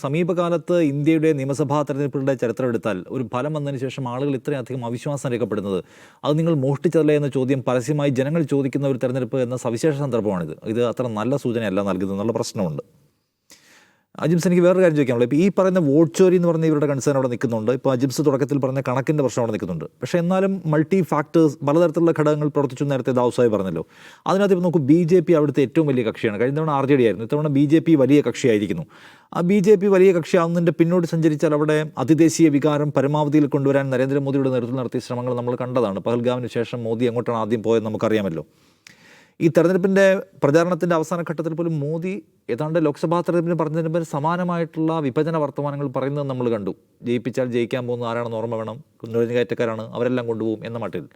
സമീപകാലത്ത് ഇന്ത്യയുടെ നിയമസഭാ തെരഞ്ഞെടുപ്പുകളുടെ ചരിത്രം എടുത്താൽ ഒരു ഫലം വന്നതിന് ശേഷം ആളുകൾ ഇത്രയധികം അവിശ്വാസം രേഖപ്പെടുന്നത്. അത് നിങ്ങൾ മോഷ്ടിച്ചതല്ലേ എന്ന ചോദ്യം പരസ്യമായി ജനങ്ങൾ ചോദിക്കുന്ന ഒരു തെരഞ്ഞെടുപ്പ് എന്ന സവിശേഷ സന്ദർഭമാണിത്. ഇത് അത്ര നല്ല സൂചനയല്ല നൽകുന്നത് എന്നുള്ള പ്രശ്നമുണ്ട്. അജിംസ് എനിക്ക് വേറൊരു കാര്യം ചോദിക്കാനുള്ളത്. ഇപ്പോൾ ഈ പറയുന്ന വോട്ട് ചോരി എന്ന് പറഞ്ഞ ഇവരുടെ കൺസേൺ അവിടെ നിൽക്കുന്നുണ്ട്. ഇപ്പോൾ അജിംസ് തുടക്കത്തിൽ പറഞ്ഞ കണക്കിന്റെ പ്രശ്നം അവിടെ നിൽക്കുന്നുണ്ട്. പക്ഷേ എന്നാലും മൾട്ടി ഫാക്ടേഴ്സ് പലതരത്തിലുള്ള ഘടകങ്ങൾ പ്രവർത്തിച്ചു നേരത്തെ ദാവസായി പറഞ്ഞല്ലോ. അതിനകത്ത് ഇപ്പോൾ നോക്കും ബി ജെ പി അവിടുത്തെ ഏറ്റവും വലിയ കക്ഷിയാണ്. കഴിഞ്ഞ തവണ ആർ ജെ ഡി ആയിരുന്നു. ഇത്തവണ ബി ജെ പി വലിയ കക്ഷിയായിരിക്കുന്നു. ആ ബി ജെ പി വലിയ കക്ഷിയാവുന്നതിന്റെ പിന്നോട്ട് സഞ്ചരിച്ചാൽ അവിടെ അതിദേശീയ വികാരം പരമാവധിയിൽ കൊണ്ടുവരാൻ നരേന്ദ്രമോദിയുടെ നേതൃത്വത്തിൽ നടത്തിയ ശ്രമങ്ങൾ നമ്മൾ കണ്ടതാണ്. പഹൽഗാമിന് ശേഷം മോദി എങ്ങോട്ടാണ് ആദ്യം പോയത് നമുക്കറിയാമല്ലോ. ഈ തെരഞ്ഞെടുപ്പിന്റെ പ്രചാരണത്തിന്റെ അവസാന ഘട്ടത്തിൽ പോലും മോദി ഏതാണ്ട് ലോക്സഭാ തെരഞ്ഞെടുപ്പിന് പറഞ്ഞതിന് സമാനമായിട്ടുള്ള വിഭജന വർത്തമാനങ്ങൾ പറയുന്നത് നമ്മൾ കണ്ടു. ജയിപ്പിച്ചാൽ ജയിക്കാൻ പോകുന്ന ആരാണെന്ന് ഓർമ്മ വേണം. നുഴഞ്ഞുകയറ്റക്കാരാണ് അവരെല്ലാം കൊണ്ടുപോകും എന്ന മട്ടിൽ.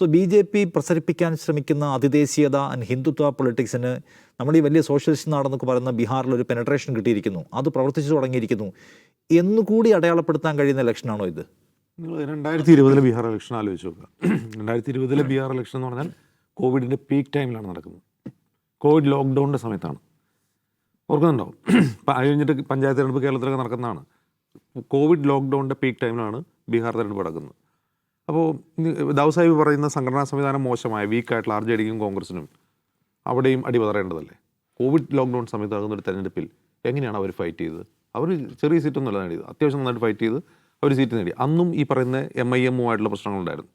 സോ ബി ജെ പി പ്രസരിപ്പിക്കാൻ ശ്രമിക്കുന്ന അതിദേശീയത ആൻഡ് ഹിന്ദുത്വ പൊളിറ്റിക്സിന് നമ്മൾ ഈ വലിയ സോഷ്യലിസ്റ്റ് നാടെന്നൊക്കെ പറയുന്ന ബീഹാറിൽ ഒരു പെനട്രേഷൻ കിട്ടിയിരിക്കുന്നു. അത് പ്രവർത്തിച്ചു തുടങ്ങിയിരിക്കുന്നു. എന്നുകൂടി അടയാളപ്പെടുത്താൻ കഴിയുന്ന ഇലക്ഷനാണോ ഇത്? നിങ്ങൾ രണ്ടായിരത്തി ഇരുപതിലെ ബീഹാർ ഇലക്ഷൻ ആലോചിച്ച് നോക്കുക. രണ്ടായിരത്തി ഇരുപതിലെ ബീഹാർ ഇലക്ഷൻ എന്ന് പറഞ്ഞാൽ കോവിഡിന്റെ പീക്ക് ടൈമിലാണ് നടക്കുന്നത്. കോവിഡ് ലോക്ക്ഡൗണിന്റെ സമയത്താണ്. ഓർക്കുന്നുണ്ടാവും അത് കഴിഞ്ഞിട്ട് പഞ്ചായത്ത് തിരഞ്ഞെടുപ്പ് കേരളത്തിലൊക്കെ നടക്കുന്നതാണ്. കോവിഡ് ലോക്ക്ഡൗണിന്റെ പീക്ക് ടൈമിലാണ് ബീഹാർ തിരഞ്ഞെടുപ്പ് നടക്കുന്നത്. അപ്പോൾ ദൗസാഹിബ് സാഹിബ് പറയുന്ന സംഘടനാ സംവിധാനം മോശമായ വീക്കായിട്ടുള്ള ആർ ജെ ഡിക്കും കോൺഗ്രസിനും അവിടെയും അടിപതറേണ്ടതല്ലേ കോവിഡ് ലോക്ക്ഡൗൺ സമയത്ത് നടക്കുന്ന ഒരു തെരഞ്ഞെടുപ്പിൽ എങ്ങനെയാണ് അവർ ഫൈറ്റ് ചെയ്തത്? അവർ ചെറിയ സീറ്റൊന്നുമല്ല നേടിയത്. അത്യാവശ്യം നന്നായിട്ട് ഫൈറ്റ് ചെയ്ത് അവർ സീറ്റ് നേടി. അന്നും ഈ പറയുന്ന എം ഐ എമ്മുമായിട്ടുള്ള പ്രശ്നങ്ങളുണ്ടായിരുന്നു.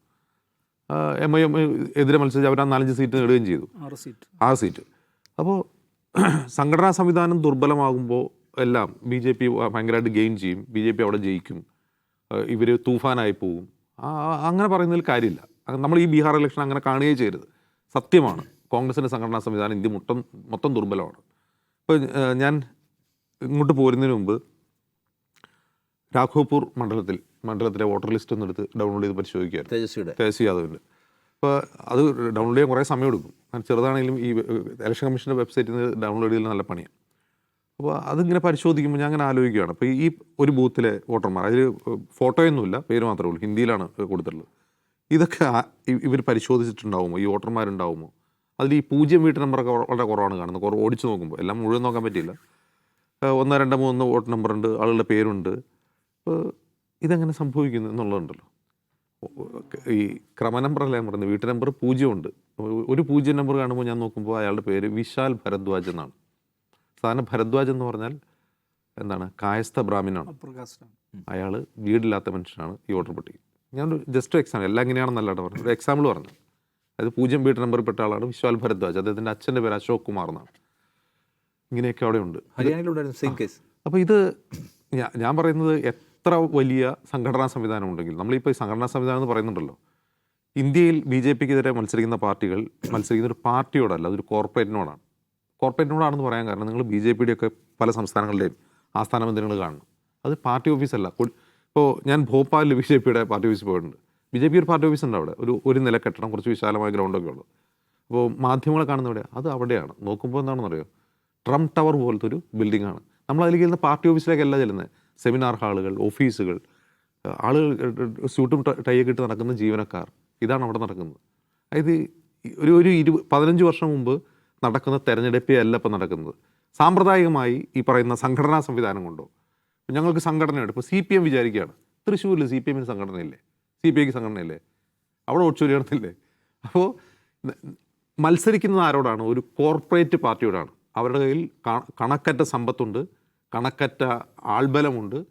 എം ഐ എം എതിരെ മത്സരിച്ച് അവർ ആ നാലഞ്ച് സീറ്റ് നേടുകയും ചെയ്തു. ആറ് സീറ്റ് ആറ് സീറ്റ് അപ്പോൾ സംഘടനാ സംവിധാനം ദുർബലമാകുമ്പോൾ എല്ലാം ബി ജെ പി ഭയങ്കരമായിട്ട് ഗെയിൻ ചെയ്യും. ബി ജെ പി അവിടെ ജയിക്കും. ഇവർ തൂഫാനായി പോകും അങ്ങനെ പറയുന്നതിൽ കാര്യമില്ല. നമ്മൾ ഈ ബീഹാർ ഇലക്ഷൻ അങ്ങനെ കാണുകയേ ചെയ്യരുത്. സത്യമാണ്. കോൺഗ്രസിന്റെ സംഘടനാ സംവിധാനം ഇന്ത്യ മൊത്തം മൊത്തം ദുർബലമാണ്. ഇപ്പോൾ ഞാൻ ഇങ്ങോട്ട് പോരുന്നതിന് മുമ്പ് രാഘോപൂർ മണ്ഡലത്തിൽ മണ്ഡലത്തിലെ വോട്ടർ ലിസ്റ്റ് ഒന്ന് എടുത്ത് ഡൗൺലോഡ് ചെയ്ത് പരിശോധിക്കുകയാണ് തേജസ്വിയുടെ. തേജസ്വി യാദവിന്റെ അപ്പോൾ അത് ഡൗൺലോഡ് ചെയ്യാൻ കുറേ സമയം എടുക്കും. കാരണം ചെറുതാണെങ്കിലും ഈ ഇലക്ഷൻ കമ്മീഷന്റെ വെബ്സൈറ്റിൽ നിന്ന് ഡൗൺലോഡ് ചെയ്യൽ നല്ല പണിയാണ് അപ്പോൾ അതിങ്ങനെ പരിശോധിക്കുമ്പോൾ ഞാൻ അങ്ങനെ ആലോചിക്കുകയാണ്. അപ്പോൾ ഈ ഒരു ബൂത്തിലെ വോട്ടർമാർ അതിൽ ഫോട്ടോയൊന്നുമില്ല പേര് മാത്രമേ ഉള്ളൂ ഹിന്ദിയിലാണ് കൊടുത്തിട്ടുള്ളത്. ഇതൊക്കെ ഇവർ പരിശോധിച്ചിട്ടുണ്ടാവുമോ? ഈ വോട്ടർമാരുണ്ടാവുമോ? അതിൽ ഈ പൂജ്യം വീട്ട് നമ്പറൊക്കെ വളരെ കുറവാണ് കാണുന്നത്. കുറവ് ഓടിച്ച് നോക്കുമ്പോൾ എല്ലാം മുഴുവൻ നോക്കാൻ പറ്റിയില്ല. ഒന്നോ ഒന്ന് രണ്ട് മൂന്ന് വോട്ട് നമ്പറുണ്ട് ആളുകളുടെ പേരുണ്ട്. അപ്പോൾ ഇതെങ്ങനെ സംഭവിക്കുന്നു എന്നുള്ളതുണ്ടല്ലോ. ഈ ക്രമ നമ്പറല്ല ഞാൻ പറയുന്നത് വീട്ടു നമ്പർ പൂജ്യമുണ്ട്. ഒരു പൂജ്യം നമ്പർ കാണുമ്പോൾ ഞാൻ നോക്കുമ്പോൾ അയാളുടെ പേര് വിശാൽ ഭരദ്വാജ് എന്നാണ്. സാധാരണ ഭരദ്വാജ് എന്ന് പറഞ്ഞാൽ എന്താണ്? കായസ്ഥ ബ്രാഹ്മിനാണ്. അയാൾ വീടില്ലാത്ത മനുഷ്യനാണ് ഈ ഓർഡർ പട്ടിക ഞാൻ ജസ്റ്റ് എക്സാമ്പിൾ എല്ലാം ഇങ്ങനെയാണെന്നല്ല പറഞ്ഞു ഒരു എക്സാമ്പിൾ പറഞ്ഞു അത് പൂജ്യം വീട്ടു നമ്പറിൽ പെട്ട ആളാണ് വിശ്വാൽ ഭരദ്വാജ്. അദ്ദേഹത്തിന്റെ അച്ഛന്റെ പേര് അശോക് കുമാർ എന്നാണ്. ഇങ്ങനെയൊക്കെ അവിടെ ഉണ്ട് ഹരിയാനയിലുണ്ടായിരുന്നു സെയിം കേസ് അപ്പോൾ ഇത് ഞാൻ പറയുന്നത് എത്ര വലിയ സംഘടനാ സംവിധാനം ഉണ്ടെങ്കിൽ നമ്മളിപ്പോൾ ഈ സംഘടനാ സംവിധാനം എന്ന് പറയുന്നുണ്ടല്ലോ. ഇന്ത്യയിൽ ബി ജെ പിക്കെതിരെ മത്സരിക്കുന്ന പാർട്ടികൾ മത്സരിക്കുന്ന ഒരു പാർട്ടിയോടല്ല അതൊരു കോർപ്പറേറ്റിനോടാണ്. കോർപ്പറേറ്റിനോടാണെന്ന് പറയാൻ കാരണം നിങ്ങൾ ബി ജെ പിയുടെ ഒക്കെ പല സംസ്ഥാനങ്ങളുടെയും ആസ്ഥാന മന്ദിരങ്ങൾ കാണണം അത് പാർട്ടി ഓഫീസല്ല. ഇപ്പോൾ ഞാൻ ഭോപ്പാലിൽ ബി ജെ പിയുടെ പാർട്ടി ഓഫീസിൽ പോയിട്ടുണ്ട്. ബി ജെ പി ഒരു പാർട്ടി ഓഫീസ് ഉണ്ട് അവിടെ. ഒരു ഒരു നില കെട്ടണം കുറച്ച് വിശാലമായ ഗ്രൗണ്ടൊക്കെ ഉള്ളത്. അപ്പോൾ മാധ്യമങ്ങളെ കാണുന്ന ഇവിടെ അത് അവിടെയാണ്. നോക്കുമ്പോൾ എന്താണെന്ന് അറിയോ ട്രംപ് ടവർ പോലത്തെ ഒരു ബിൽഡിംഗ് ആണ് നമ്മൾ അതിലേക്ക് ചെല്ലുന്ന പാർട്ടി ഓഫീസിലേക്കല്ല ചെല്ലുന്നത്. സെമിനാർ ഹാളുകൾ ഓഫീസുകൾ ആളുകൾ സ്യൂട്ടും ടൈയൊക്കെ ഇട്ട് നടക്കുന്ന ജീവനക്കാർ. ഇതാണ് അവിടെ നടക്കുന്നത്. അതായത് ഒരു ഒരു ഇരു പതിനഞ്ച് വർഷം മുമ്പ് നടക്കുന്ന തെരഞ്ഞെടുപ്പേ അല്ല ഇപ്പം നടക്കുന്നത്. സാമ്പ്രദായികമായി ഈ പറയുന്ന സംഘടനാ സംവിധാനം കൊണ്ടോ. ഞങ്ങൾക്ക് സംഘടനയുണ്ട്. ഇപ്പോൾ സി പി എം വിചാരിക്കുകയാണ്. തൃശ്ശൂരിൽ സി പി എമ്മിന് സംഘടനയില്ലേ? സി പി ഐക്ക് സംഘടനയില്ലേ? അവിടെ ഒച്ചൂരി നടത്തില്ലേ? അപ്പോൾ മത്സരിക്കുന്നത് ആരോടാണ്? ഒരു കോർപ്പറേറ്റ് പാർട്ടിയോടാണ്. അവരുടെ കയ്യിൽ കണക്കറ്റ സമ്പത്തുണ്ട്. കണക്കറ്റ ആൾബലമുണ്ട്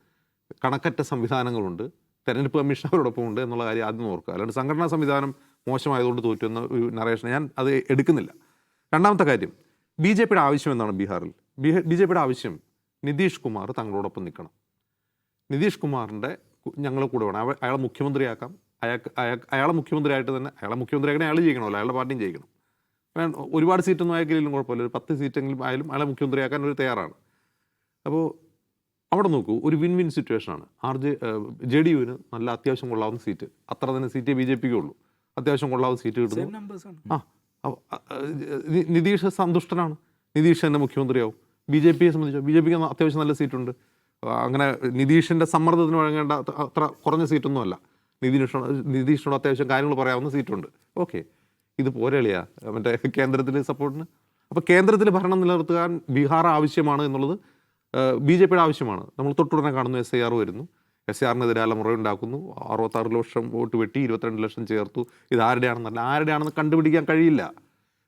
കണക്കറ്റ സംവിധാനങ്ങളുണ്ട് തെരഞ്ഞെടുപ്പ് കമ്മീഷൻ അവരോടൊപ്പം ഉണ്ട് എന്നുള്ള കാര്യം ആദ്യം ഓർക്കുക. അല്ലാണ്ട് സംഘടനാ സംവിധാനം മോശമായതുകൊണ്ട് തോറ്റു എന്ന ഒരു നറേഷൻ ഞാൻ അത് എടുക്കുന്നില്ല. രണ്ടാമത്തെ കാര്യം ബി ജെ പിയുടെ ആവശ്യം എന്താണ് ബീഹാറിൽ? ബി ജെ പിയുടെ ആവശ്യം നിതീഷ് കുമാർ തങ്ങളോടൊപ്പം നിൽക്കണം. നിതീഷ് കുമാറിന്റെ ഞങ്ങൾ കൂടെ വേണം. അവ അയാളെ മുഖ്യമന്ത്രിയാക്കാം. അയാൾക്ക് അയാൾ അയാളെ മുഖ്യമന്ത്രിയായിട്ട് തന്നെ അയാളെ മുഖ്യമന്ത്രിയാക്കണേ അയാൾ ജയിക്കണമല്ലോ അയാളുടെ പാർട്ടിയും ജയിക്കണം. ഒരുപാട് സീറ്റൊന്നും അയക്കില്ലെങ്കിലും കുഴപ്പമില്ല. ഒരു പത്ത് സീറ്റെങ്കിലും ആയാലും അയാളെ മുഖ്യമന്ത്രിയാക്കാൻ ഒരു തയ്യാറാണ്. അപ്പോൾ അവിടെ നോക്കൂ ഒരു വിൻ വിൻ സിറ്റുവേഷനാണ് ആർ ജെ ജെ ഡി യുവിന് നല്ല അത്യാവശ്യം കൊള്ളാവുന്ന സീറ്റ് അത്ര തന്നെ സീറ്റേ ബി ജെ പിക്ക് ഉള്ളൂ. അത്യാവശ്യം കൊള്ളാവുന്ന സീറ്റ് കിട്ടുന്നു. ആ നിതീഷ് സന്തുഷ്ടനാണ്. നിതീഷ് തന്നെ മുഖ്യമന്ത്രിയാവും. ബി ജെ പിയെ സംബന്ധിച്ചോ ബി ജെ പിക്ക് അത്യാവശ്യം നല്ല സീറ്റുണ്ട് അങ്ങനെ നിതീഷിന്റെ സമ്മർദ്ദത്തിന് വഴങ്ങേണ്ട അത്ര- കുറഞ്ഞ സീറ്റൊന്നും അല്ല. നിതീഷ് നിതീഷിനോട് അത്യാവശ്യം കാര്യങ്ങൾ പറയാവുന്ന സീറ്റുണ്ട് ഓക്കെ ഇത് പോരളിയാ മറ്റേ കേന്ദ്രത്തിൽ സപ്പോർട്ടിന് അപ്പോൾ കേന്ദ്രത്തിൽ ഭരണം നിലനിർത്താൻ ബീഹാർ ആവശ്യമാണ് എന്നുള്ളത് ബി ജെ പിയുടെ ആവശ്യമാണ്. നമ്മൾ തൊട്ടുടനെ കാണുന്നു എസ് ഐ ആർ വരുന്നു. എസ് ഐ ആറിനെതിരെ അലമുറ ഉണ്ടാക്കുന്നു അറുപത്താറ് ലക്ഷം വോട്ട് വെട്ടി ഇരുപത്തിരണ്ട് ലക്ഷം ചേർത്തു. ഇത് ആരുടെയാണെന്നല്ല ആരുടെയാണെന്ന് കണ്ടുപിടിക്കാൻ കഴിയില്ല.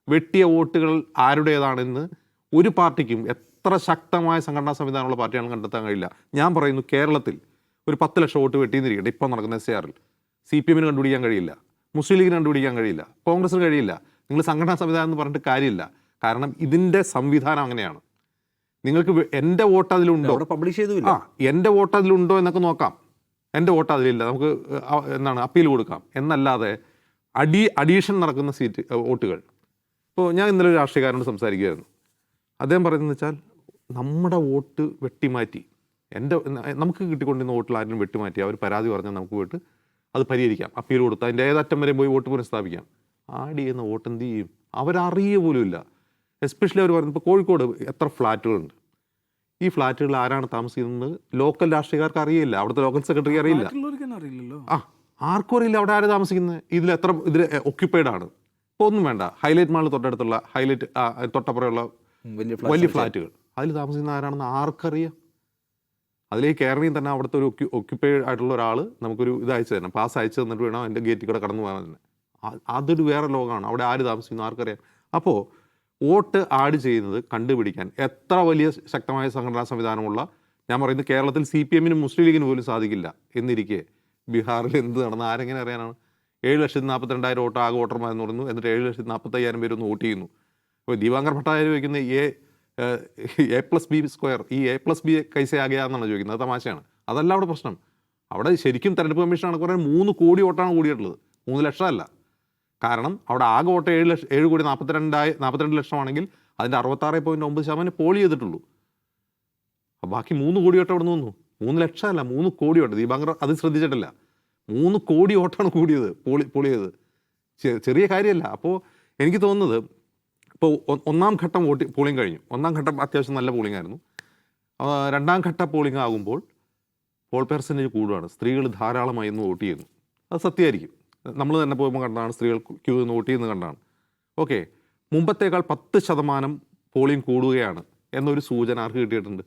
വെട്ടിയ വോട്ടുകൾ ആരുടേതാണെന്ന് ഒരു പാർട്ടിക്കും എത്ര ശക്തമായ സംഘടനാ സംവിധാനമുള്ള പാർട്ടിയാണ് കണ്ടെത്താൻ കഴിയില്ല. ഞാൻ പറയുന്നു കേരളത്തിൽ ഒരു പത്ത് ലക്ഷം വോട്ട് വെട്ടിയെന്നിരിക്കട്ടെ ഇപ്പം നടക്കുന്ന എസ് ആറിൽ സി പി എമ്മിന് കണ്ടുപിടിക്കാൻ കഴിയില്ല. മുസ്ലിം ലീഗിന് കണ്ടുപിടിക്കാൻ കഴിയില്ല. കോൺഗ്രസിന് കഴിയില്ല. നിങ്ങൾ സംഘടനാ സംവിധാനം എന്ന് പറഞ്ഞിട്ട് കാര്യമില്ല. കാരണം ഇതിന്റെ സംവിധാനം അങ്ങനെയാണ്. നിങ്ങൾക്ക് എന്റെ വോട്ട് അതിലുണ്ടോ? പബ്ലിഷ് ചെയ്തു ആ എന്റെ വോട്ട് അതിലുണ്ടോ എന്നൊക്കെ നോക്കാം. എന്റെ വോട്ട് അതിലില്ല. നമുക്ക് എന്താണ് അപ്പീൽ കൊടുക്കാം. എന്നല്ലാതെ അഡി അഡീഷൻ നടക്കുന്ന സീറ്റ് വോട്ടുകൾ. ഇപ്പോൾ ഞാൻ ഇന്നലെ ഒരു രാഷ്ട്രീയക്കാരനോട് സംസാരിക്കുകയായിരുന്നു. അദ്ദേഹം പറയുന്നത് വെച്ചാൽ നമ്മുടെ വോട്ട് വെട്ടിമാറ്റി. എന്റെ നമുക്ക് കിട്ടിക്കൊണ്ടിരുന്ന വോട്ടിൽ ആരും വെട്ടിമാറ്റി അവർ പരാതി പറഞ്ഞാൽ നമുക്ക് പോയിട്ട് അത് പരിഹരിക്കാം. അപ്പീൽ കൊടുത്ത് അതിന്റെ ഏതറ്റം വരെ പോയി വോട്ട് പുനഃസ്ഥാപിക്കാം. ആഡ് ചെയ്യുന്ന വോട്ട് എന്ത് ചെയ്യും? അവരറിയ പോലുമില്ല. എസ്പെഷ്യലി അവർ പറയുന്നത് ഇപ്പോൾ കോഴിക്കോട് എത്ര ഫ്ലാറ്റുകളുണ്ട്. ഈ ഫ്ലാറ്റുകളിൽ ആരാണ് താമസിക്കുന്നത്? ലോക്കൽ രാഷ്ട്രീയക്കാർക്ക് അറിയില്ല. അവിടുത്തെ ലോക്കൽ സെക്രട്ടറി അറിയില്ല. ആ ആർക്കും അറിയില്ല അവിടെ ആരാ താമസിക്കുന്നത്. ഇതിൽ എത്ര ഇതിൽ ഒക്യുപ്പൈഡ് ആണ്. ഇപ്പോൾ ഒന്നും വേണ്ട. ഹൈലൈറ്റ് മാളിൽ തൊട്ടടുത്തുള്ള ഹൈലൈറ്റ് തൊട്ടപ്പുറമുള്ള വലിയ ഫ്ലാറ്റുകൾ. അതിൽ താമസിക്കുന്ന ആരാണെന്ന് ആർക്കറിയാം. അതിലേക്ക് കയറണമെങ്കിൽ തന്നെ അവിടുത്തെ ഒരു ഒക്യുപ്പൈഡ് ആയിട്ടുള്ള ഒരാൾ നമുക്കൊരു ഇത് അയച്ചു തരണം. പാസ് അയച്ചു തന്നിട്ട് വേണം അതിന്റെ ഗേറ്റിൽ കൂടെ കടന്നു പോകാൻ തന്നെ. ആ- അതൊരു വേറെ ലോകമാണ്. അവിടെ ആര് താമസിക്കുന്നു ആർക്കറിയാം. അപ്പോൾ വോട്ട് ആഡ് ചെയ്യുന്നത് കണ്ടുപിടിക്കാൻ എത്ര വലിയ ശക്തമായ സംഘടനാ സംവിധാനമുള്ള ഞാൻ പറയുന്നത് കേരളത്തിൽ സി പി എമ്മിനും മുസ്ലിം ലീഗിനും പോലും സാധിക്കില്ല എന്നിരിക്കെ ബീഹാറിൽ എന്ത് നടന്ന ആരെങ്ങനെ അറിയാനാണ്? ഏഴ് ലക്ഷത്തി നാൽപ്പത്തിരണ്ടായിരം വോട്ട് ആകെ വോട്ടർമാരെന്ന് പറയുന്നു എന്നിട്ട് ഏഴ് ലക്ഷത്തി നാൽപ്പത്തയ്യായിരം പേര് ഒന്ന് വോട്ട് ചെയ്യുന്നു. അപ്പോൾ ദീപാങ്കർ ഭട്ടാചാര്യ ചോദിക്കുന്ന A A plus B square ഈ എ പ്ലസ് ബി കൈസ ആകെയാണെന്നാണ് ചോദിക്കുന്നത് തമാശയാണ്. അതല്ല അവിടെ പ്രശ്നം. അവിടെ ശരിക്കും തെരഞ്ഞെടുപ്പ് കമ്മീഷനാണ് കുറേ മൂന്ന് കോടി വോട്ടാണ് കൂടിയിട്ടുള്ളത്. മൂന്ന് ലക്ഷമല്ല. കാരണം അവിടെ ആകെ വോട്ട് ഏഴ് ലക്ഷം ഏഴ് കോടി നാൽപ്പത്തിരണ്ടായി നാൽപ്പത്തിരണ്ട് ലക്ഷമാണെങ്കിൽ അതിന്റെ അറുപത്താറ് പോയിന്റ് ഒമ്പത് ശതമാനം പോൾ ചെയ്തിട്ടുള്ളൂ. ബാക്കി മൂന്ന് കോടി വോട്ട് അവിടെ നിന്ന് മൂന്ന് ലക്ഷമല്ല മൂന്ന് കോടി വോട്ട്. ദീപാങ്കർ അത് ശ്രദ്ധിച്ചിട്ടില്ല. മൂന്ന് കോടി വോട്ടാണ് കൂടിയത് പോളി പൊളിയത് ചെയ്തത്. ചെറിയ കാര്യമല്ല. അപ്പോൾ എനിക്ക് തോന്നുന്നത് ഇപ്പോൾ ഒന്നാം ഘട്ടം വോട്ട് പോളിംഗ് കഴിഞ്ഞു. ഒന്നാം ഘട്ടം അത്യാവശ്യം നല്ല പോളിംഗ് ആയിരുന്നു. രണ്ടാം ഘട്ട പോളിംഗ് ആകുമ്പോൾ പോൾ പെർസെന്റേജ് കൂടുകയാണ് സ്ത്രീകൾ ധാരാളമായി ഇന്ന് വോട്ട് ചെയ്യുന്നു. അത് സത്യമായിരിക്കും. നമ്മൾ തന്നെ പോകുമ്പോൾ കണ്ടാണ് സ്ത്രീകൾ ക്യൂ നിന്ന് വോട്ട് ചെയ്യുന്നത് കണ്ടാണ് ഓക്കെ മുമ്പത്തേക്കാൾ പത്ത് ശതമാനം പോളിംഗ് കൂടുകയാണ് എന്നൊരു സൂചന ആർക്ക് കിട്ടിയിട്ടുണ്ട്?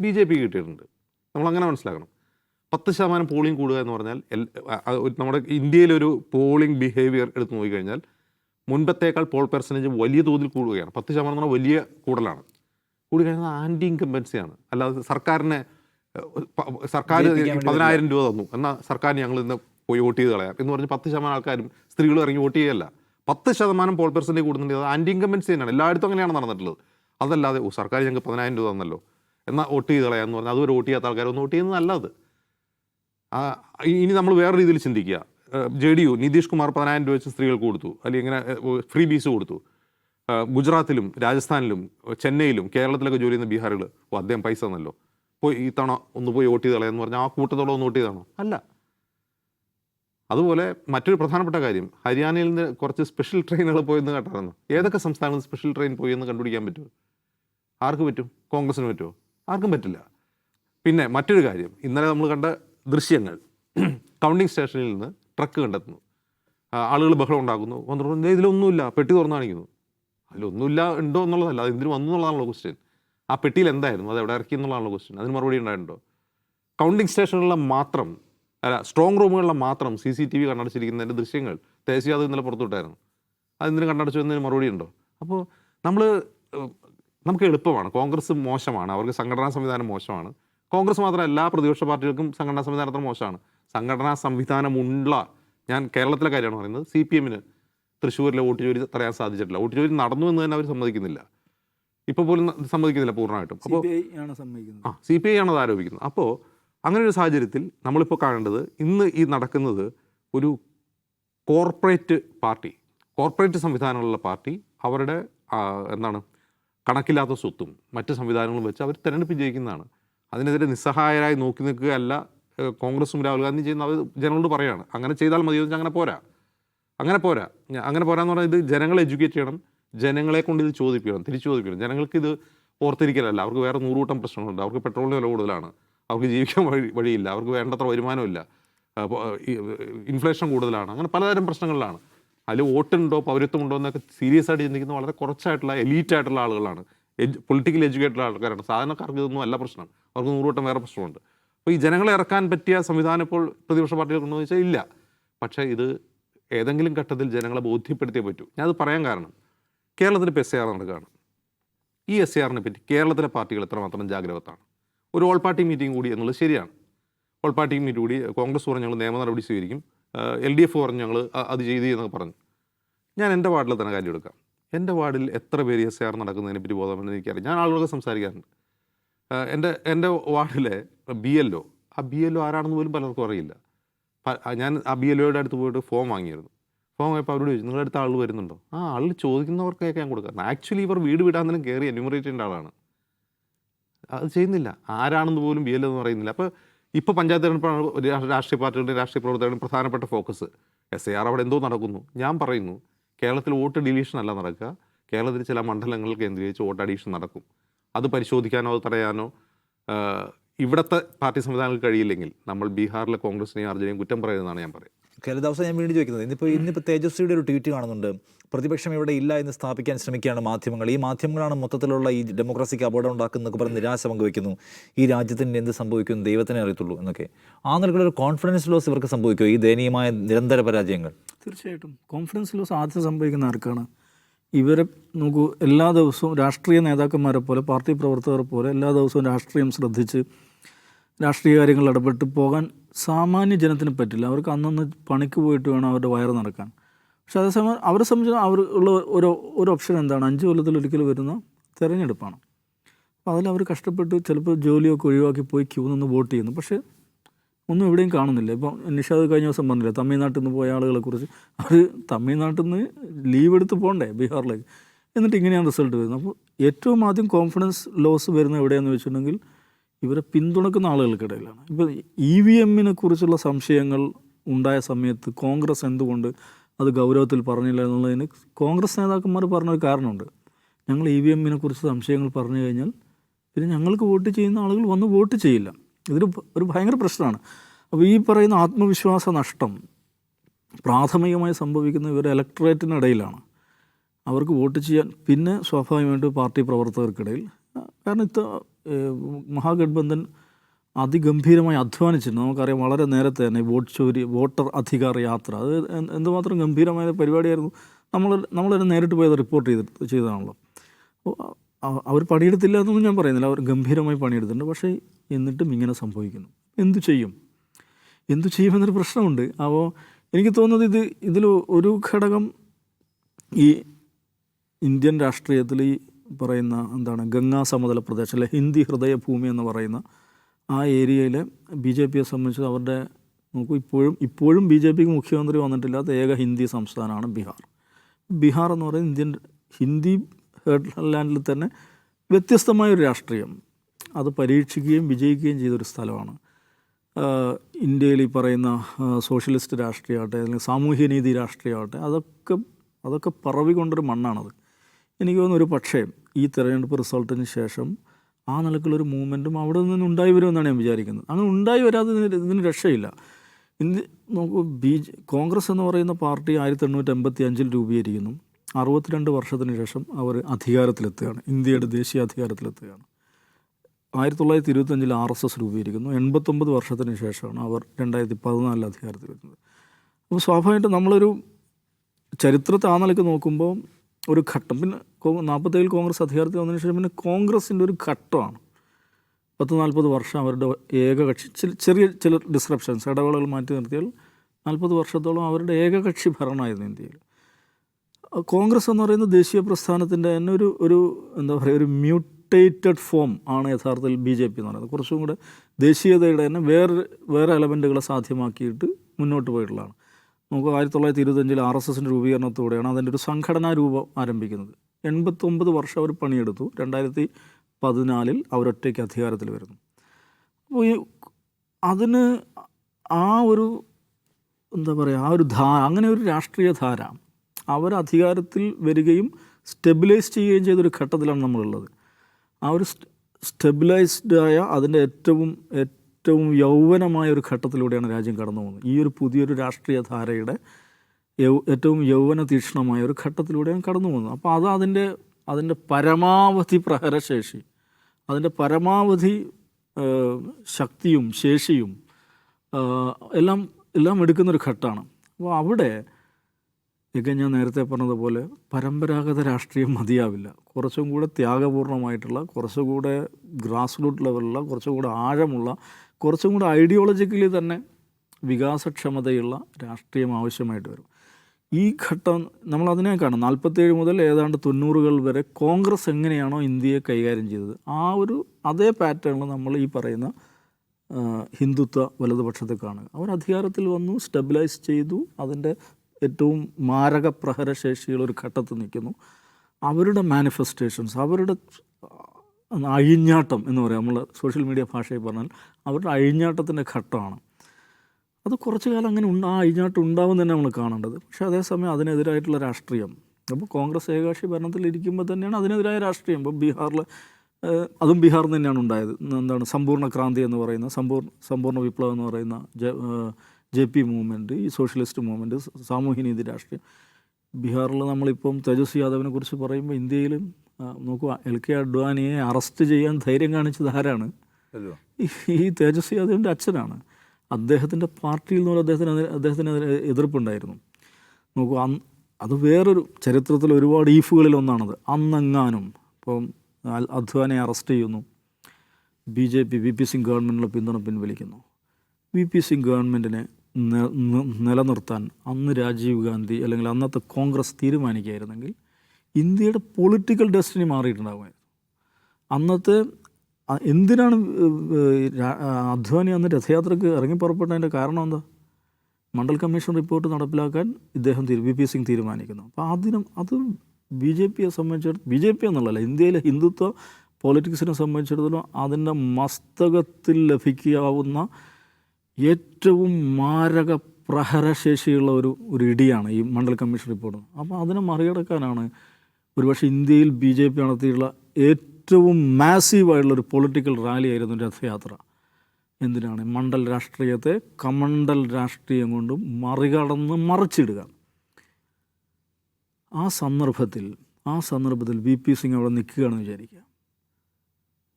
ബി ജെ പി കിട്ടിയിട്ടുണ്ട്. നമ്മളങ്ങനെ മനസ്സിലാക്കണം. പത്ത് ശതമാനം പോളിംഗ് കൂടുക എന്ന് പറഞ്ഞാൽ നമ്മുടെ ഇന്ത്യയിലൊരു പോളിംഗ് ബിഹേവിയർ എടുത്ത് നോക്കിക്കഴിഞ്ഞാൽ മുൻപത്തേക്കാൾ പോൾ പെർസെന്റേജ് വലിയ തോതിൽ കൂടുകയാണ്. പത്ത് ശതമാനം എന്ന് പറഞ്ഞാൽ വലിയ കൂടലാണ്. കൂടി കഴിഞ്ഞാൽ ആന്റി ഇൻകംബൻസിയാണ് അല്ലാതെ സർക്കാരിനെ സർക്കാർ പതിനായിരം രൂപ തന്നു. എന്നാൽ സർക്കാരിന് ഞങ്ങൾ ഇന്ന് പോയി വോട്ട് ചെയ്ത് കളയാം എന്ന് പറഞ്ഞ് പത്ത് ശതമാനം ആൾക്കാരും സ്ത്രീകളും ഇറങ്ങി വോട്ട് ചെയ്യല്ല. പത്ത് ശതമാനം പോൾ പെർസെന്റേജ് കൂടുന്നുണ്ട്. അത് ആന്റി ഇൻകംബൻസി തന്നെയാണ്. എല്ലായിടത്തും അങ്ങനെയാണ് നടന്നിട്ടുള്ളത്. അതല്ലാതെ ഓ സർക്കാർ ഞങ്ങൾക്ക് പതിനായിരം രൂപ തന്നല്ലോ. എന്നാൽ വോട്ട് ചെയ്ത് കളയാന്ന് പറഞ്ഞാൽ അതുവരെ വോട്ട് ചെയ്യാത്ത ആൾക്കാരൊന്നും വോട്ട് ചെയ്യുന്നത് നല്ലത്. ആ, ഇനി നമ്മൾ വേറെ രീതിയിൽ ചിന്തിക്കുക. J D U Nitish Kumar പതിനായിരം രൂപ വെച്ച് സ്ത്രീകൾക്ക് കൊടുത്തു. അല്ലെങ്കിൽ ഇങ്ങനെ ഫ്രീ ബീസ് കൊടുത്തു. ഗുജറാത്തിലും രാജസ്ഥാനിലും ചെന്നൈയിലും കേരളത്തിലൊക്കെ ജോലി ചെയ്യുന്ന ബീഹാറുകൾ ഓ അദ്ദേഹം പൈസ തന്നല്ലോ. പോയി ഈ തവണ ഒന്ന് പോയി വോട്ട് ചെയ്ത് കളയാന്ന് പറഞ്ഞാൽ ആ കൂട്ടത്തോടെ ഒന്ന് വോട്ട് ചെയ്താണോ? അല്ല. അതുപോലെ മറ്റൊരു പ്രധാനപ്പെട്ട കാര്യം ഹരിയാനയിൽ നിന്ന് കുറച്ച് സ്പെഷ്യൽ ട്രെയിനുകൾ പോയെന്ന് കേട്ടായിരുന്നു? ഏതൊക്കെ സംസ്ഥാനത്ത് സ്പെഷ്യൽ ട്രെയിൻ പോയി എന്ന് കണ്ടുപിടിക്കാൻ പറ്റുമോ? ആർക്ക് പറ്റും? കോൺഗ്രസിന് പറ്റുമോ? ആർക്കും പറ്റില്ല. പിന്നെ മറ്റൊരു കാര്യം ഇന്നലെ നമ്മൾ കണ്ട ദൃശ്യങ്ങൾ. കൗണ്ടിങ് സ്റ്റേഷനിൽ നിന്ന് ട്രക്ക് കണ്ടെത്തുന്നു. ആളുകൾ ബഹളം ഉണ്ടാക്കുന്നു. വന്നിട്ട് പറഞ്ഞു, "ദേ ഇതിലൊന്നുമില്ല. പെട്ടി തുറന്നു കാണിക്കുന്നു. അതിലൊന്നുമില്ല ഉണ്ടോ എന്നുള്ളതല്ല. അത് എന്തിനു വന്നു എന്നുള്ളതാണല്ലോ ക്വസ്റ്റ്യൻ ആ പെട്ടിയിൽ എന്തായിരുന്നു? അത് എവിടെ ഇറക്കി എന്നുള്ളതാണല്ലോ ക്വസ്റ്റ്യൻ അതിന് മറുപടി ഉണ്ടായിട്ടുണ്ടോ? കൗണ്ടിങ് സ്റ്റേഷനുകളിൽ മാത്രം അല്ല സ്ട്രോങ് റൂമുകളിലെ മാത്രം സി സി ടി വി കണ്ണടച്ചിരിക്കുന്നതിന്റെ ദൃശ്യങ്ങൾ ദേശീയ അത് ഇന്നലെ പുറത്തുവിട്ടായിരുന്നു. അതെന്തിനു കണ്ണടച്ചു എന്നതിന് മറുപടി ഉണ്ടോ? അപ്പോൾ നമ്മൾ നമുക്ക് എളുപ്പമാണ്. കോൺഗ്രസ് മോശമാണ്. അവർക്ക് സംഘടനാ സംവിധാനം മോശമാണ്. കോൺഗ്രസ് മാത്രമല്ല എല്ലാ പ്രതിപക്ഷ പാർട്ടികൾക്കും സംഘടനാ സംവിധാനത്തിന് മോശമാണ്. സംഘടനാ സംവിധാനമുള്ള ഞാൻ കേരളത്തിലെ കാര്യമാണ് പറയുന്നത് സി പി എമ്മിന് തൃശ്ശൂരിലെ വോട്ട് ചോരി തടയാൻ സാധിച്ചിട്ടില്ല. വോട്ട് ചോരി നടന്നു എന്ന് തന്നെ അവർ സമ്മതിക്കുന്നില്ല. ഇപ്പോൾ പോലും സമ്മതിക്കുന്നില്ല പൂർണമായിട്ടും. അപ്പോൾ ആ സി പി ഐ ആണ് അത് ആരോപിക്കുന്നത്. അപ്പോൾ അങ്ങനെ ഒരു സാഹചര്യത്തിൽ നമ്മളിപ്പോൾ കാണേണ്ടത് ഇന്ന് ഈ നടക്കുന്നത് ഒരു കോർപ്പറേറ്റ് പാർട്ടി കോർപ്പറേറ്റ് സംവിധാനമുള്ള പാർട്ടി അവരുടെ എന്താണ് കണക്കില്ലാത്ത സ്വത്തും മറ്റ് സംവിധാനങ്ങളും വെച്ച് അവർ തെരഞ്ഞെടുപ്പ് ജയിക്കുന്നതാണ് അതിനെതിരെ നിസ്സഹായരായി നോക്കി നിൽക്കുകയല്ല കോൺഗ്രസും രാഹുൽ ഗാന്ധി ചെയ്യുന്ന അവർ ജനങ്ങളോട് പറയുകയാണ് അങ്ങനെ ചെയ്താൽ മതി എന്ന് വെച്ചാൽ അങ്ങനെ പോരാ. അങ്ങനെ പോരാ. അങ്ങനെ പോരാന്ന് പറഞ്ഞാൽ ഇത് ജനങ്ങളെ എഡ്യൂക്കേറ്റ് ചെയ്യണം. ജനങ്ങളെ കൊണ്ട് ഇത് ചോദിപ്പിക്കണം തിരിച്ചു ചോദിപ്പിക്കണം. ജനങ്ങൾക്ക് ഇത് ഓർത്തിരിക്കലല്ല. അവർക്ക് വേറെ നൂറുകൂട്ടം പ്രശ്നങ്ങളുണ്ട്. അവർക്ക് പെട്രോളിന് വില കൂടുതലാണ്. അവർക്ക് ജീവിക്കാൻ വഴി വഴിയില്ല. അവർക്ക് വേണ്ടത്ര വരുമാനമില്ല. ഇൻഫ്ലേഷൻ കൂടുതലാണ്. അങ്ങനെ പലതരം പ്രശ്നങ്ങളിലാണ്. അതിൽ വോട്ടുണ്ടോ പൗരത്വമുണ്ടോ എന്നൊക്കെ സീരിയസ് ആയിട്ട് ചിന്തിക്കുന്ന വളരെ കുറച്ചായിട്ടുള്ള എലീറ്റ് ആയിട്ടുള്ള ആളുകളാണ് പൊളിറ്റിക്കൽ എഡ്യൂക്കേറ്റഡ് ആൾക്കാരാണ്. സാധാരണക്കാർക്ക് ഇതൊന്നും അല്ല പ്രശ്നം. അവർക്ക് നൂറുവട്ടം വേറെ പ്രശ്നമുണ്ട്. അപ്പോൾ ഈ ജനങ്ങളെ ഇറക്കാൻ പറ്റിയ സംവിധാനം ഇപ്പോൾ പ്രതിപക്ഷ പാർട്ടികൾ ഉണ്ടോ എന്ന് വെച്ചാൽ ഇല്ല. പക്ഷേ ഇത് ഏതെങ്കിലും ഘട്ടത്തിൽ ജനങ്ങളെ ബോധ്യപ്പെടുത്തിയേ പറ്റൂ. ഞാനത് പറയാൻ കാരണം കേരളത്തിൽ ഇപ്പോൾ എസ് സി ആർ നടക്കുകയാണ്. ഈ എസ് സി ആറിനെ പറ്റി കേരളത്തിലെ പാർട്ടികൾ എത്രമാത്രം ജാഗ്രതത്താണ് ഒരു ഓൾ പാർട്ടി മീറ്റിംഗ് കൂടി എന്നുള്ളത് ശരിയാണ്. ഓൾ പാർട്ടി മീറ്റ് കൂടി കോൺഗ്രസ് പറഞ്ഞ് ഞങ്ങൾ നിയമ നടപടി സ്വീകരിക്കും. എൽ ഡി എഫ് പറഞ്ഞ് ഞങ്ങൾ അത് ചെയ്തു എന്നൊക്കെ പറഞ്ഞു. ഞാൻ എന്റെ വാർഡിൽ തന്നെ കാര്യം എടുക്കാം. എന്റെ വാർഡിൽ എത്ര പേര് എസ് ആർ നടക്കുന്നതിനെ പറ്റി ബോധമെന്ന് എനിക്കറിയാം. ഞാൻ ആളുകളൊക്കെ സംസാരിക്കാറുണ്ട്. എന്റെ എന്റെ വാർഡിലെ ബി എൽ ഒ ആ ബി എൽ ഒ ആരാണെന്ന് പോലും പലർക്കും അറിയില്ല. ഞാൻ ആ ബി എൽ ഒയുടെ അടുത്ത് പോയിട്ട് ഫോം വാങ്ങിയിരുന്നു. ഫോം വാങ്ങിയപ്പോൾ അവരോട് ചോദിച്ചു നിങ്ങളുടെ അടുത്ത് ആൾ വരുന്നുണ്ടോ? ആ ആൾ ചോദിക്കുന്നവർക്കൊക്കെ ഞാൻ കൊടുക്കാം ആക്ച്വലി ഇവർ വീട് വിടാൻ തന്നെ കയറി എന്യൂമറേറ്റ് ചെയ്യേണ്ട ആളാണ്. അത് ചെയ്യുന്നില്ല. ആരാണെന്ന് പോലും ബി എൽ എന്ന് പറയുന്നില്ല. അപ്പോൾ ഇപ്പോൾ പഞ്ചായത്ത് തെരഞ്ഞെടുപ്പാണ് രാഷ്ട്രീയ പാർട്ടികളുടെ രാഷ്ട്രീയ പ്രവർത്തകരുടെ പ്രധാനപ്പെട്ട ഫോക്കസ്. എസ് എ ആർ അവിടെ എന്തോ നടക്കുന്നു. ഞാൻ പറയുന്നു കേരളത്തിൽ വോട്ട് ഡിലീഷൻ അല്ല നടക്കുക. കേരളത്തിൽ ചില മണ്ഡലങ്ങൾ കേന്ദ്രീകരിച്ച് വോട്ട് അഡീഷൻ നടക്കും. അത് പരിശോധിക്കാനോ അത് തടയാനോ ഇവിടുത്തെ പാർട്ടി സംവിധാനങ്ങൾക്ക് കഴിയില്ലെങ്കിൽ നമ്മൾ ബീഹാറിലെ കോൺഗ്രസിനെയും അർജുനെയും കുറ്റം പറയുന്നതാണ് ഞാൻ പറയുന്നത്. ദിവസം ഞാൻ വീണ്ടും ചോദിക്കുന്നത്. ഇന്നിപ്പോൾ ഇന്നിപ്പോൾ തേജസ്വിയുടെ ഒരു ട്വീറ്റ് കാണുന്നുണ്ട്. പ്രതിപക്ഷം ഇവിടെ ഇല്ല എന്ന് സ്ഥാപിക്കാൻ ശ്രമിക്കുകയാണ് മാധ്യമങ്ങൾ. ഈ മാധ്യമങ്ങളാണ് മൊത്തത്തിലുള്ള ഈ ഡെമോക്രസിക്ക് അപകടം ഉണ്ടാക്കുന്നതൊക്കെ പറഞ്ഞ് നിരാശ പങ്കുവയ്ക്കുന്നു ഈ രാജ്യത്തിന് എന്ത് സംഭവിക്കുന്നു ദൈവത്തിനെ അറിയത്തുള്ളൂ എന്നൊക്കെ. ആ നിലക്കുള്ള കോൺഫിഡൻസ് ലോസ് ഇവർക്ക് സംഭവിക്കുമോ? ഈ ദയനീയമായ നിരന്തര പരാജയങ്ങൾ. തീർച്ചയായിട്ടും. കോൺഫിഡൻസ് ലോസ് ആദ്യം സംഭവിക്കുന്ന ആർക്കാണ്? ഇവരെ നോക്കൂ എല്ലാ ദിവസവും രാഷ്ട്രീയ നേതാക്കന്മാരെ പോലെ പാർട്ടി പ്രവർത്തകരെ പോലെ എല്ലാ ദിവസവും രാഷ്ട്രീയം ശ്രദ്ധിച്ച് രാഷ്ട്രീയ കാര്യങ്ങളിൽ ഇടപെട്ട് പോകാൻ സാമാന്യ ജനത്തിന് പറ്റില്ല. അവർക്ക് അന്നന്ന് പണിക്ക് പോയിട്ട് വേണം അവരുടെ വയറ് നടക്കാൻ. പക്ഷെ അതേസമയം അവരെ സംബന്ധിച്ച് അവർ ഉള്ള ഒരു ഒരു ഓപ്ഷൻ എന്താണ്? അഞ്ച് കൊല്ലത്തിൽ ഒരിക്കൽ വരുന്ന തിരഞ്ഞെടുപ്പാണ്. അപ്പോൾ അതിൽ അവർ കഷ്ടപ്പെട്ട് ചിലപ്പോൾ ജോലിയൊക്കെ ഒഴിവാക്കി പോയി ക്യൂ നിന്ന് വോട്ട് ചെയ്യുന്നു. പക്ഷേ ഒന്നും എവിടെയും കാണുന്നില്ല. ഇപ്പം നിഷാദ് കഴിഞ്ഞ ദിവസം പറഞ്ഞില്ല തമിഴ്നാട്ടിൽ നിന്ന് പോയ ആളുകളെ കുറിച്ച്. അവർ തമിഴ്നാട്ടിൽ നിന്ന് ലീവ് എടുത്ത് പോകണ്ടേ ബീഹാറിലേക്ക്? എന്നിട്ട് ഇങ്ങനെയാണ് റിസൾട്ട് വരുന്നത്. അപ്പോൾ ഏറ്റവും ആദ്യം കോൺഫിഡൻസ് ലോസ് വരുന്നത് എവിടെയാണെന്ന് വെച്ചിട്ടുണ്ടെങ്കിൽ ഇവരെ പിന്തുണക്കുന്ന ആളുകൾക്കിടയിലാണ്. ഇപ്പോൾ ഇ വി എമ്മിനെ കുറിച്ചുള്ള സംശയങ്ങൾ ഉണ്ടായ സമയത്ത് കോൺഗ്രസ് എന്തുകൊണ്ട് അത് ഗൗരവത്തിൽ പറഞ്ഞില്ല എന്നുള്ളതിന് കോൺഗ്രസ് നേതാക്കന്മാർ പറഞ്ഞൊരു കാരണമുണ്ട്. ഞങ്ങൾ ഇ വി എമ്മിനെ കുറിച്ച് സംശയങ്ങൾ പറഞ്ഞു കഴിഞ്ഞാൽ പിന്നെ ഞങ്ങൾക്ക് വോട്ട് ചെയ്യുന്ന ആളുകൾ വന്ന് വോട്ട് ചെയ്യില്ല. ഇതൊരു ഒരു ഭയങ്കര പ്രശ്നമാണ്. അപ്പോൾ ഈ പറയുന്ന ആത്മവിശ്വാസ നഷ്ടം പ്രാഥമികമായി സംഭവിക്കുന്ന ഇവർ ഇലക്ട്രേറ്റിനിടയിലാണ്. അവർക്ക് വോട്ട് ചെയ്യാൻ പിന്നെ സ്വാഭാവികമായിട്ട് പാർട്ടി പ്രവർത്തകർക്കിടയിൽ. കാരണം ഏഹ്, മഹാഗഡ്ബന്ധൻ അതിഗംഭീരമായി അധ്വാനിച്ചിരുന്നു. നമുക്കറിയാം വളരെ നേരത്തെ തന്നെ വോട്ട് ചോരി വോട്ടർ അധികാർ യാത്ര. അത് എന്ത് എന്തുമാത്രം ഗംഭീരമായ പരിപാടിയായിരുന്നു. നമ്മൾ നമ്മളതിനെ നേരിട്ട് പോയത് റിപ്പോർട്ട് ചെയ്ത് ചെയ്തതാണല്ലോ. അവർ പണിയെടുത്തില്ല എന്നൊന്നും ഞാൻ പറയുന്നില്ല. അവർ ഗംഭീരമായി പണിയെടുത്തിട്ടുണ്ട്. പക്ഷേ എന്നിട്ടും ഇങ്ങനെ സംഭവിക്കുന്നു. എന്തു ചെയ്യും? എന്തു ചെയ്യുമെന്നൊരു പ്രശ്നമുണ്ട്. അപ്പോൾ എനിക്ക് തോന്നുന്നത് ഇത് ഇതിൽ ഒരു ഘടകം ഈ ഇന്ത്യൻ രാഷ്ട്രീയത്തിൽ ഈ പറയുന്ന എന്താണ് ഗംഗാ സമതല പ്രദേശം അല്ലെ ഹിന്ദി ഹൃദയഭൂമി എന്ന് പറയുന്ന ആ ഏരിയയിലെ ബി ജെ പിയെ സംബന്ധിച്ച് അവരുടെ നോക്കൂ ഇപ്പോഴും ഇപ്പോഴും ബി ജെ പിക്ക് മുഖ്യമന്ത്രി വന്നിട്ടില്ലാത്ത ഏക ഹിന്ദി സംസ്ഥാനമാണ് ബീഹാർ. ബീഹാർ എന്ന് പറയുന്നത് ഇന്ത്യൻ ഹിന്ദി ഹെഡ്ലാൻഡിൽ തന്നെ വ്യത്യസ്തമായ ഒരു രാഷ്ട്രീയം. അത് പരീക്ഷിക്കുകയും വിജയിക്കുകയും ചെയ്തൊരു സ്ഥലമാണ്. ഇന്ത്യയിൽ ഈ പറയുന്ന സോഷ്യലിസ്റ്റ് രാഷ്ട്രീയമാകട്ടെ അല്ലെങ്കിൽ സാമൂഹ്യനീതി രാഷ്ട്രീയമാകട്ടെ അതൊക്കെ അതൊക്കെ പറവി കൊണ്ടൊരു മണ്ണാണത്. എനിക്ക് തോന്നുന്നു ഒരു പക്ഷേ ഈ തെരഞ്ഞെടുപ്പ് റിസൾട്ടിന് ശേഷം ആ നിലക്കുള്ളൊരു മൂവ്മെന്റും അവിടെ നിന്ന് ഉണ്ടായി വരുമെന്നാണ് ഞാൻ വിചാരിക്കുന്നത്. അങ്ങനെ ഉണ്ടായി വരാതെ ഇതിന് രക്ഷയില്ല. ഇന്ത്യ നോക്കൂ ബി കോൺഗ്രസ് എന്ന് പറയുന്ന പാർട്ടി ആയിരത്തി എണ്ണൂറ്റി എൺപത്തി അഞ്ചിൽ രൂപീകരിക്കുന്നു. അറുപത്തിരണ്ട് വർഷത്തിന് ശേഷം അവർ അധികാരത്തിലെത്തുകയാണ്. ഇന്ത്യയുടെ ദേശീയ അധികാരത്തിലെത്തുകയാണ്. ആയിരത്തി തൊള്ളായിരത്തി ഇരുപത്തഞ്ചിൽ ആർ എസ് എസ് രൂപീകരിക്കുന്നു. എൺപത്തൊമ്പത് വർഷത്തിന് ശേഷമാണ് അവർ രണ്ടായിരത്തി പതിനാലിൽ അധികാരത്തിൽ വരുന്നത് അപ്പോൾ സ്വാഭാവികമായിട്ടും നമ്മളൊരു ചരിത്രത്തെ ആ നിലയ്ക്ക് നോക്കുമ്പോൾ ഒരു ഘട്ടം. പിന്നെ നാൽപ്പത്തേഴിൽ കോൺഗ്രസ് അധികാരത്തിൽ വന്നതിന് ശേഷം പിന്നെ കോൺഗ്രസിന്റെ ഒരു ഘട്ടമാണ്. പത്ത് നാൽപ്പത് വർഷം അവരുടെ ഏകകക്ഷി. ചില ചെറിയ ചില ഡിസ്ക്രിപ്ഷൻസ് ഇടവേളകൾ മാറ്റി നിർത്തിയാൽ നാൽപ്പത് വർഷത്തോളം അവരുടെ ഏകകക്ഷി ഭരണമായിരുന്നു ഇന്ത്യയിൽ. കോൺഗ്രസ് എന്ന് പറയുന്ന ദേശീയ പ്രസ്ഥാനത്തിന്റെ തന്നെ ഒരു ഒരു എന്താ പറയുക ഒരു മ്യൂട്ടേറ്റഡ് ഫോം ആണ് യഥാർത്ഥത്തിൽ ബി ജെ പി എന്ന് പറയുന്നത്. കുറച്ചും കൂടെ ദേശീയതയുടെ തന്നെ വേറെ വേറെ എലമെന്റുകളെ സാധ്യമാക്കിയിട്ട് മുന്നോട്ട് പോയിട്ടുള്ളതാണ്. നമുക്ക് ആയിരത്തി തൊള്ളായിരത്തി ഇരുപത്തഞ്ചിൽ ആർ എസ് എസിന്റെ രൂപീകരണത്തോടെയാണ് അതിന്റെ ഒരു സംഘടനാ രൂപം ആരംഭിക്കുന്നത്. എൺപത്തൊമ്പത് വർഷം അവർ പണിയെടുത്തു. രണ്ടായിരത്തി പതിനാലിൽ അവരൊറ്റയ്ക്ക് അധികാരത്തിൽ വരുന്നു. അപ്പോൾ ഈ അതിന് ആ ഒരു എന്താ പറയുക ആ ഒരു ധാ അങ്ങനെ ഒരു രാഷ്ട്രീയ ധാര അവർ അധികാരത്തിൽ വരികയും സ്റ്റെബിലൈസ് ചെയ്യുകയും ചെയ്തൊരു ഘട്ടത്തിലാണ് നമ്മളുള്ളത്. ആ ഒരു സ്റ്റെബിലൈസ്ഡ് ആയ അതിന്റെ ഏറ്റവും ഏറ്റവും യൗവനമായ ഒരു ഘട്ടത്തിലൂടെയാണ് രാജ്യം കടന്നു പോകുന്നത്. ഈ ഒരു പുതിയൊരു രാഷ്ട്രീയ ധാരയുടെ ഏറ്റവും യൗവന തീക്ഷ്ണമായ ഒരു ഘട്ടത്തിലൂടെയാണ് കടന്നു പോകുന്നത്. അപ്പോൾ അത് അതിന്റെ അതിന്റെ പരമാവധി പ്രഹരശേഷി അതിന്റെ പരമാവധി ശക്തിയും ശേഷിയും എല്ലാം എല്ലാം എടുക്കുന്നൊരു ഘട്ടമാണ് അപ്പോൾ അവിടെ ഇതൊക്കെ ഞാൻ നേരത്തെ പറഞ്ഞതുപോലെ പരമ്പരാഗത രാഷ്ട്രീയം മതിയാവില്ല. കുറച്ചും കൂടെ ത്യാഗപൂർണമായിട്ടുള്ള കുറച്ചും കൂടെ ഗ്രാസ് റൂട്ട് ലെവലുള്ള കുറച്ചും കൂടെ ആഴമുള്ള കുറച്ചും കൂടെ ഐഡിയോളജിക്കലി തന്നെ വികാസക്ഷമതയുള്ള രാഷ്ട്രീയം ആവശ്യമായിട്ട് വരും. ഈ ഘട്ടം നമ്മൾ അതിനെ കാണും. നാൽപ്പത്തേഴ് മുതൽ ഏതാണ്ട് തൊണ്ണൂറുകൾ വരെ കോൺഗ്രസ് എങ്ങനെയാണോ ഇന്ത്യയെ കൈകാര്യം ചെയ്തത്. ആ ഒരു അതേ പാറ്റേണിൽ നമ്മൾ ഈ പറയുന്ന ഹിന്ദുത്വ വലതുപക്ഷത്തെ കാണുക. അവർ അധികാരത്തിൽ വന്നു സ്റ്റെബിലൈസ് ചെയ്തു. അതിന്റെ ഏറ്റവും മാരക പ്രഹരശേഷിയുള്ള ഒരു ഘട്ടത്തിൽ നിൽക്കുന്നു. അവരുടെ മാനിഫെസ്റ്റേഷൻസ് അവരുടെ അഴിഞ്ഞാട്ടം എന്ന് പറയാം. നമ്മൾ സോഷ്യൽ മീഡിയ ഭാഷയിൽ പറഞ്ഞാൽ അവരുടെ അഴിഞ്ഞാട്ടത്തിന്റെ ഘട്ടമാണ്. അത് കുറച്ച് കാലം അങ്ങനെ ഉണ്ട് ആ അഴിഞ്ഞാട്ടം ഉണ്ടാവും തന്നെ നമ്മൾ കാണേണ്ടത്. പക്ഷേ അതേസമയം അതിനെതിരായിട്ടുള്ള രാഷ്ട്രീയം. അപ്പോൾ കോൺഗ്രസ് ഏകാക്ഷി ഭരണത്തിൽ ഇരിക്കുമ്പോൾ തന്നെയാണ് അതിനെതിരായ രാഷ്ട്രീയം. ഇപ്പോൾ ബീഹാറിൽ അതും ബീഹാറിൽ നിന്ന് തന്നെയാണ് ഉണ്ടായത്. എന്താണ് സമ്പൂർണ ക്രാന്തി എന്ന് പറയുന്ന സമ്പൂർണ സമ്പൂർണ വിപ്ലവം എന്ന് പറയുന്ന ജെ പി മൂവ്മെന്റ് ഈ സോഷ്യലിസ്റ്റ് മൂവ്മെന്റ് സാമൂഹ്യനീതി രാഷ്ട്രീയം. ബീഹാറിൽ നമ്മളിപ്പം തേജസ്വി യാദവിനെ കുറിച്ച് പറയുമ്പോൾ ഇന്ത്യയിലും ആ, നോക്കൂ എൽ കെ അഡ്വാനിയെ അറസ്റ്റ് ചെയ്യാൻ ധൈര്യം കാണിച്ചത് ആരാണ്? ഈ- തേജസ്വി യാദവിന്റെ അച്ഛനാണ്. അദ്ദേഹത്തിന്റെ പാർട്ടിയിൽ നിന്ന് അദ്ദേഹത്തിന് അദ്ദേഹത്തിന് എതിർപ്പുണ്ടായിരുന്നു. നോക്കൂ അന്ന് അത് വേറൊരു ചരിത്രത്തിൽ ഒരുപാട് ഈഫുകളിൽ ഒന്നാണത്. അന്നെങ്ങാനും ഇപ്പം അധ്വാനെ അറസ്റ്റ് ചെയ്യുന്നു. B J P V P Singh ഗവൺമെന്റിനുള്ള പിന്തുണ പിൻവലിക്കുന്നു. വി പി സിംഗ് ഗവൺമെന്റിനെ നിലനിർത്താൻ അന്ന് രാജീവ് ഗാന്ധി അല്ലെങ്കിൽ അന്നത്തെ കോൺഗ്രസ് തീരുമാനിക്കുകയായിരുന്നെങ്കിൽ ഇന്ത്യയുടെ പൊളിറ്റിക്കൽ ഡെസ്റ്റിനി മാറിയിട്ടുണ്ടാകുമായിരുന്നു അന്നത്തെ എന്തിനാണ് അധ്വാനി അന്ന് രഥയാത്രയ്ക്ക് ഇറങ്ങി പുറപ്പെട്ടതിന്റെ കാരണം എന്താ? മണ്ഡൽ കമ്മീഷൻ റിപ്പോർട്ട് നടപ്പിലാക്കാൻ ഇദ്ദേഹം വി പി സിംഗ് തീരുമാനിക്കുന്നു. അപ്പോൾ അതിനും അത് ബി ജെ പിയെ സംബന്ധിച്ചിടത്തോളം ബി ജെ പി എന്നുള്ളതല്ല ഇന്ത്യയിലെ ഹിന്ദുത്വ പൊളിറ്റിക്സിനെ സംബന്ധിച്ചിടത്തോളം അതിന്റെ മസ്തകത്തിൽ ലഭിക്കാവുന്ന ഏറ്റവും മാരക പ്രഹരശേഷിയുള്ള ഒരു ഒരു ഇടിയാണ് ഈ മണ്ഡൽ കമ്മീഷൻ റിപ്പോർട്ട് അപ്പോൾ അതിനെ മറികടക്കാനാണ് ഒരുപക്ഷെ ഇന്ത്യയിൽ ബി ജെ പി നടത്തിയിട്ടുള്ള ഏറ്റവും മാസീവായിട്ടുള്ള ഒരു പൊളിറ്റിക്കൽ റാലി ആയിരുന്നു രഥയാത്ര. എന്തിനാണ്? മണ്ഡൽ രാഷ്ട്രീയത്തെ കമണ്ടൽ രാഷ്ട്രീയം കൊണ്ട് മറികടന്ന് മറിച്ചിടുക. ആ സന്ദർഭത്തിൽ ആ സന്ദർഭത്തിൽ വി പി സിംഗ് അവിടെ നിൽക്കുകയാണെന്ന് വിചാരിക്കുക.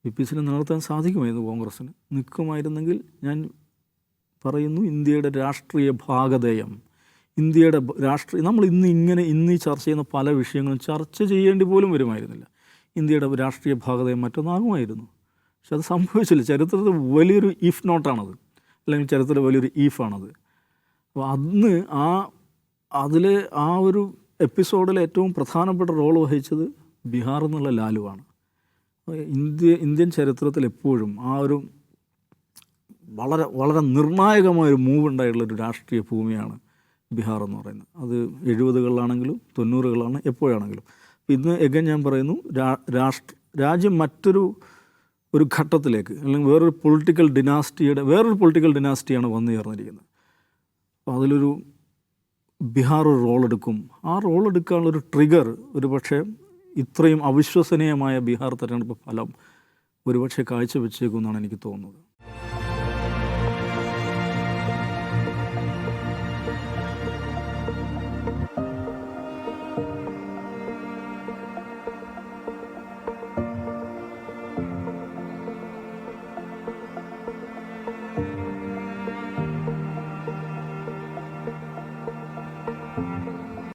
വി പി സിനെ നിലനിർത്താൻ സാധിക്കുമായിരുന്നു കോൺഗ്രസ്സിന്. നിൽക്കുമായിരുന്നെങ്കിൽ ഞാൻ പറയുന്നു ഇന്ത്യയുടെ രാഷ്ട്രീയ ഭാഗധേയം ഇന്ത്യയുടെ രാഷ്ട്രീയ നമ്മൾ ഇന്ന് ഇങ്ങനെ ഇന്ന് ഈ ചർച്ച ചെയ്യുന്ന പല വിഷയങ്ങളും ചർച്ച ചെയ്യേണ്ടി പോലും വരുമായിരുന്നില്ല. ഇന്ത്യയുടെ രാഷ്ട്രീയ ഭാഗതയും മറ്റൊന്നാകുമായിരുന്നു. പക്ഷെ അത് സംഭവിച്ചില്ല. ചരിത്രത്തിൽ വലിയൊരു ഇഫ് നോട്ടാണത് അല്ലെങ്കിൽ ചരിത്രത്തിൽ വലിയൊരു ഈഫാണത് അപ്പോൾ അന്ന് ആ അതിൽ ആ ഒരു എപ്പിസോഡിൽ ഏറ്റവും പ്രധാനപ്പെട്ട റോൾ വഹിച്ചത് ബീഹാർ എന്നുള്ള ലാലുവാണ്. ഇന്ത്യ ഇന്ത്യൻ ചരിത്രത്തിൽ എപ്പോഴും ആ ഒരു വളരെ വളരെ നിർണായകമായ ഒരു മൂവ് ഉണ്ടായിട്ടുള്ള ഒരു രാഷ്ട്രീയ ഭൂമിയാണ് ബീഹാർ എന്ന് പറയുന്നത്. അത് എഴുപതുകളിലാണെങ്കിലും തൊണ്ണൂറുകളാണ് എപ്പോഴാണെങ്കിലും. ഇന്ന് എഗൻ ഞാൻ പറയുന്നു രാഷ്ട്ര രാജ്യം മറ്റൊരു ഒരു ഘട്ടത്തിലേക്ക് അല്ലെങ്കിൽ വേറൊരു പൊളിറ്റിക്കൽ ഡിനാസ്റ്റിയുടെ വേറൊരു പൊളിറ്റിക്കൽ ഡിനാസ്റ്റിയാണ് വന്നു ചേർന്നിരിക്കുന്നത്. അപ്പോൾ അതിലൊരു ബീഹാർ ഒരു റോൾ എടുക്കും. ആ റോൾ എടുക്കാനുള്ളൊരു ട്രിഗർ ഒരു പക്ഷേ ഇത്രയും അവിശ്വസനീയമായ ബീഹാർ തെരഞ്ഞെടുപ്പ് ഫലം ഒരുപക്ഷെ കാഴ്ചവെച്ചേക്കുമെന്നാണ് എനിക്ക് തോന്നുന്നത്.